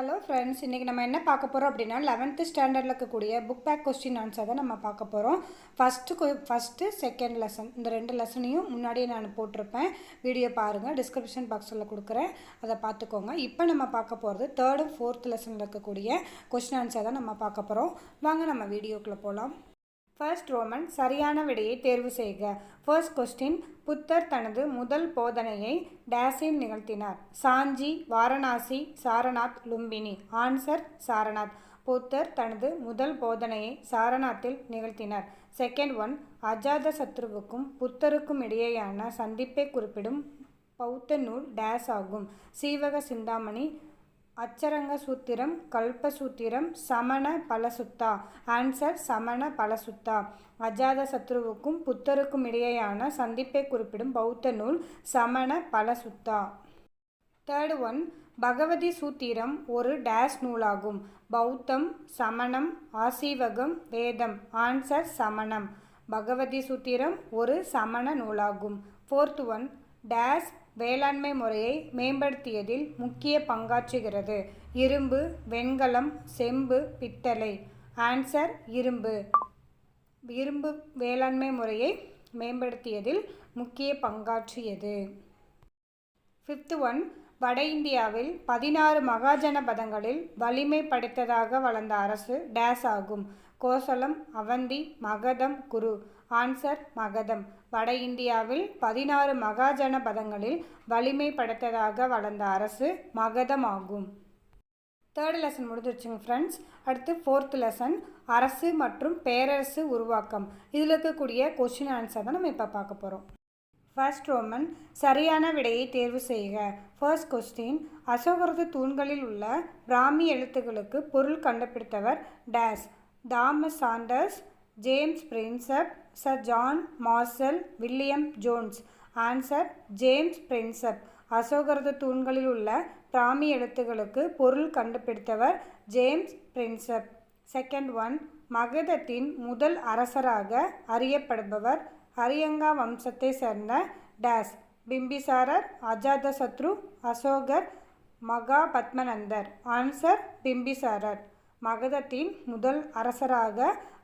Hello friends இன்றைக்கி நம்ம என்ன பார்க்க போகிறோம் அப்படின்னா லெவன்த்து ஸ்டாண்டர்டில் இருக்கக்கூடிய புக் பேக் கொஸ்டின் ஆன்சர் தான் நம்ம பார்க்க போகிறோம் ஃபஸ்ட்டு ஃபஸ்ட்டு செகண்ட் லெசன் இந்த ரெண்டு லெசனையும் முன்னாடியே நான் போட்டிருப்பேன். வீடியோ பாருங்கள் டிஸ்கிரிப்ஷன் பாக்ஸில் கொடுக்குறேன். அதை பார்த்துக்கோங்க. இப்போ நம்ம பார்க்க போகிறது தேர்டு ஃபோர்த் லெசனில் இருக்கக்கூடிய கொஸ்டின் ஆன்சர் தான் நம்ம பார்க்க போகிறோம் வாங்க நம்ம வீடியோக்குள்ளே போகலாம் ஃபர்ஸ்ட் ரோமன் சரியான விடையை தேர்வு செய்க. ஃபர்ஸ்ட் கொஸ்டின் புத்தர் தனது முதல் போதனையை டேஸில் நிகழ்த்தினார். சாஞ்சி வாரணாசி சாரநாத் லும்பினி. ஆன்சர் சாரநாத். புத்தர் தனது முதல் போதனையை சாரநாத்தில் நிகழ்த்தினார். செகண்ட் ஒன் அஜாத சத்ருவுக்கும் புத்தருக்கும் இடையேயான சந்திப்பை குறிப்பிடும் பௌத்த நூல் டேஸ் ஆகும். சீவக சிந்தாமணி அச்சரங்க சூத்திரம் கல்பசூத்திரம் சமண பலசுத்தா. ஆன்சர் சமண பலசுத்தா. அஜாத சத்ருவுக்கும் புத்தருக்கும் இடையேயான சந்திப்பை குறிப்பிடும் பௌத்த நூல் சமண பலசுத்தா. தேர்ட் ஒன் பகவதி சூத்திரம் ஒரு டேஷ் நூலாகும். பௌத்தம் சமணம் ஆசீவகம் வேதம். ஆன்சர் சமணம். பகவதி சூத்திரம் ஒரு சமண நூலாகும். ஃபோர்த் ஒன் டேஸ் வேளாண்மை முறையை மேம்படுத்தியதில் முக்கிய பங்காற்றுகிறது. இரும்பு வெண்கலம் செம்பு பித்தளை. ஆன்சர் இரும்பு. இரும்பு வேளாண்மை முறையை மேம்படுத்தியதில் முக்கிய பங்காற்றியது. ஃபிஃப்த் ஒன் வட இந்தியாவில் பதினாறு மகாஜன பதங்களில் வலிமை படைத்ததாக வளர்ந்த அரசு டேஸ் ஆகும். கோசலம் அவந்தி மகதம் குரு. ஆன்சர் மகதம். வட இந்தியாவில் பதினாறு மகாஜன பதங்களில் வலிமை படைத்ததாக வளர்ந்த அரசு மகதம் ஆகும் தேர்ட் லெசன் முடிஞ்சிருச்சுங்க ஃப்ரெண்ட்ஸ் அடுத்து ஃபோர்த் லெசன் அரசு மற்றும் பேரரசு உருவாக்கம். இதில் இருக்கக்கூடிய கொஷின் ஆன்சர் தான் நம்ம இப்போ பார்க்க போகிறோம் ஃபர்ஸ்ட் ரோமன் சரியான விடையை தேர்வு செய்க. ஃபர்ஸ்ட் கொஸ்டின் அசோகரது தூண்களில் உள்ள பிராமி எழுத்துக்களுக்கு பொருள் கண்டுபிடித்தவர் days Thomas Saunders James Prinsep Sir. John Marshall William Jones. Answer James Prinsep அசோகரது தூண்களில் உள்ள பிராமி எழுத்துகளுக்கு பொருள் கண்டுபிடித்தவர் ஜேம்ஸ் பிரின்சப் செகண்ட் ஒன் மகதத்தின் முதல் அரசராக அறியப்படுபவர் ஹரியங்கா வம்சத்தை சேர்ந்த டேஸ். பிம்பிசாரர் அஜாதசத்ரு அசோகர் மகா பத்மநந்தர் ஆன்சர் பிம்பிசாரர் மகதத்தின் முதல் அரசராக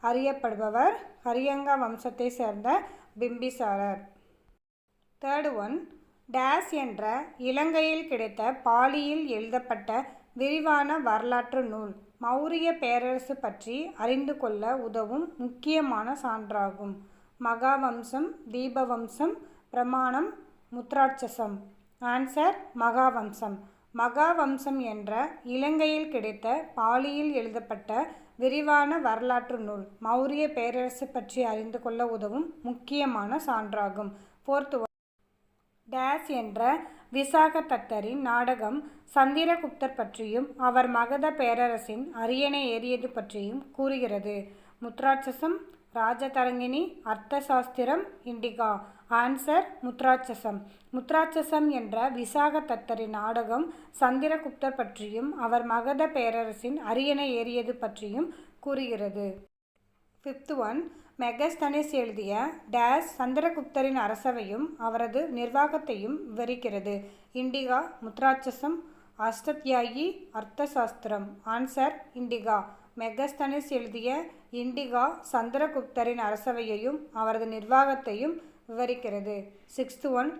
அறியப்படுபவர் ஹரியங்கா வம்சத்தை சேர்ந்த பிம்பிசாரர். தேர்டு ஒன் டேஸ் என்ற இலங்கையில் கிடைத்த பாலியில் எழுதப்பட்ட விரிவான வரலாற்று நூல் மௌரிய பேரரசு பற்றி அறிந்து கொள்ள உதவும் முக்கியமான சான்றாகும். மகாவம்சம் தீபவம்சம் பிரமாணம் முத்ராட்சசம். ஆன்சர் மகாவம்சம். மகாவம்சம் என்ற இலங்கையில் கிடைத்த பாலியில் எழுதப்பட்ட விரிவான வரலாற்று நூல் மௌரிய பேரரசு பற்றி அறிந்து கொள்ள உதவும் முக்கியமான சான்றாகும். ஃபோர்த் டேஸ் என்ற விசாக தத்தரின் நாடகம் சந்திரகுப்தர் பற்றியும் அவர் மகத பேரரசின் அரியணை ஏறியது பற்றியும் கூறுகிறது. முத்ராட்சசம் ராஜதரங்கினி அர்த்தசாஸ்திரம் இண்டிகா ஆன்சர் முத்ராட்சசம். முத்ராட்சசம் என்ற விசாக தத்தரின் நாடகம் சந்திரகுப்தர் பற்றியும் அவர் மகத பேரரசின் அரியணை ஏறியது பற்றியும் கூறுகிறது. ஃபிஃப்த் ஒன் மெகஸ்தனிஸ் எழுதிய டேஸ் சந்திரகுப்தரின் அரசவையும் அவரது நிர்வாகத்தையும் விவரிக்கிறது. Indica Mudrarakshasa Ashtadhyayi Arthashastra. Answer Indica. Megasthenes எழுதிய இண்டிகா சந்திரகுப்தரின் அரசவையையும் அவரது நிர்வாகத்தையும் விவரிக்கிறது. சிக்ஸ்த்து ஒன்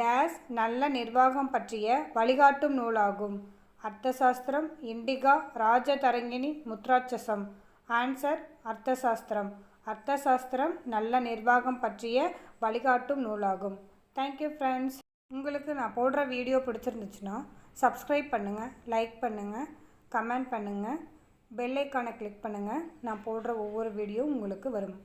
டேஸ் நல்ல நிர்வாகம் பற்றிய வழிகாட்டும் நூலாகும். அர்த்தசாஸ்திரம் இண்டிகா ராஜதரங்கினி முத்ராட்சசம். ஆன்சர் அர்த்தசாஸ்திரம். அர்த்தசாஸ்திரம் நல்ல நிர்வாகம் பற்றிய வழிகாட்டும் நூலாகும். தேங்க்யூ ஃப்ரெண்ட்ஸ் உங்களுக்கு நான் போடுற வீடியோ பிடிச்சிருந்துச்சுன்னா சப்ஸ்கிரைப் பண்ணுங்கள் லைக் பண்ணுங்கள் கமெண்ட் பண்ணுங்கள் பெல்லைக்கானை கிளிக் பண்ணுங்கள் நான் போடுற ஒவ்வொரு வீடியோ உங்களுக்கு வரும்.